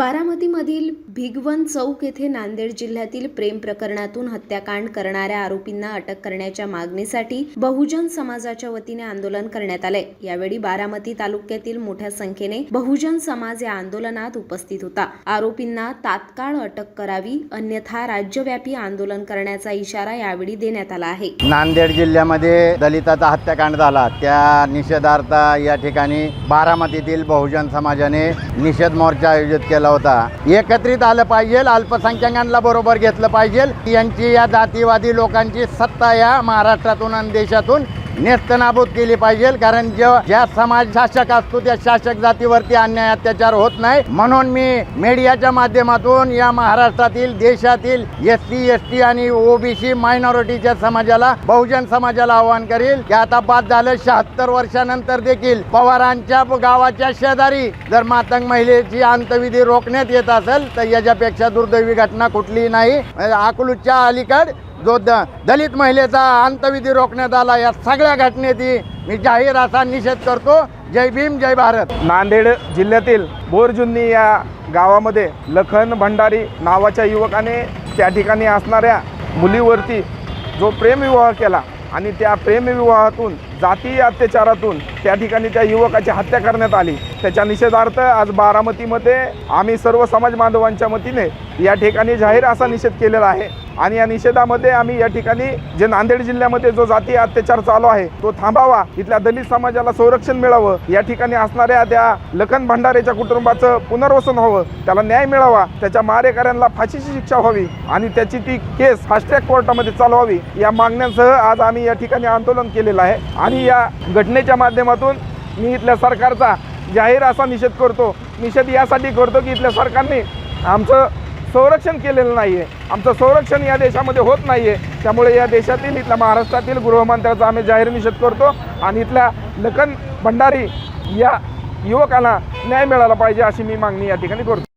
बारामती बारामतीमधील भिगवन चौक येथे नांदेड जिल्ह्यातील प्रेम प्रकरणातून हत्याकांड करणाऱ्या आरोपींना अटक करण्याच्या मागणीसाठी बहुजन समाजाच्या वतीने आंदोलन करण्यात आले. यावेळी बारामती तालुक्यातील मोठ्या संख्येने बहुजन समाज या आंदोलनात उपस्थित होता. आरोपींना तात्काळ अटक करावी अन्यथा राज्यव्यापी आंदोलन करण्याचा इशारा यावेळी देण्यात आला आहे. नांदेड जिल्ह्यामध्ये दलिताचा हत्याकांड झाला. त्या निषेधार्थ या ठिकाणी बारामतीतील बहुजन समाजाने निषेध मोर्चा आयोजित केला होता. एकत्रित आलं पाहिजे अल्पसंख्याकांना बरोबर घेतलं पाहिजे. यांची या जातीवादी लोकांची सत्ता या महाराष्ट्रातून आणि देशातून नेस्तनाबूत केली पाहिजे कारण जेव्हा ज्या समाज शासक असतो त्या शासक जातीवरती अन्याय अत्याचार होत नाही. म्हणून मी मीडियाच्या माध्यमातून या महाराष्ट्रातील देशातील एस सी एस टी आणि ओबीसी मायनॉरिटीच्या समाजाला बहुजन समाजाला आवाहन करेल. की आता बाद झालं शहात्तर वर्षानंतर देखील पवारांच्या गावाच्या शेजारी जर मातंग महिलेची अंतविधी रोखण्यात येत असेल तर याच्यापेक्षा दुर्दैवी घटना कुठलीही नाही. अकलूजच्या अलीकड जो द दलित महिलेचा अंतविधी रोखण्यात आला या सगळ्या घटनेची मी जाहीर असा निषेध करतो. जय भीम जय भारत. नांदेड जिल्ह्यातील बोरजुन्नी या गावामध्ये लखन भंडारी नावाच्या युवकाने त्या ठिकाणी असणाऱ्या मुलीवरती जो प्रेमविवाह केला आणि त्या प्रेमविवाहातून जातीय अत्याचारातून त्या ठिकाणी त्या युवकाची हत्या करण्यात आली. त्याच्या निषेधार्थ आज बारामतीमध्ये आम्ही सर्व समाज बांधवांच्या वतीने या ठिकाणी जाहीर असा निषेध केलेला आहे. आणि या निषेधामध्ये आम्ही या ठिकाणी जे नांदेड जिल्ह्यामध्ये जो जातीय अत्याचार चालू आहे तो थांबावा. इथल्या दलित समाजाला संरक्षण मिळावं. या ठिकाणी असणाऱ्या त्या लखन भंडारेच्या कुटुंबाचं पुनर्वसन व्हावं. त्याला न्याय मिळावा. त्याच्या मारेकऱ्यांना फाशीची शिक्षा व्हावी. आणि त्याची ती केस फास्ट ट्रॅक कोर्टामध्ये चालवावी. या मागण्यांसह आज आम्ही या ठिकाणी आंदोलन केलेलं आहे. आणि या घटनेच्या माध्यमातून मी इथल्या सरकारचा जाहीर असा निषेध करतो. निषेध यासाठी करतो की इथल्या सरकारने आमचं संरक्षण केलेलं नाही आहे आमचं संरक्षण या देशामध्ये होत नाही आहे त्यामुळे या देशातील इथल्या महाराष्ट्रातील गृहमंत्र्याचा आम्ही जाहीर निषेध करतो आणि इथल्या लखन भंडारी या युवकाला न्याय मिळाला पाहिजे अशी मी मागणी या ठिकाणी करतो.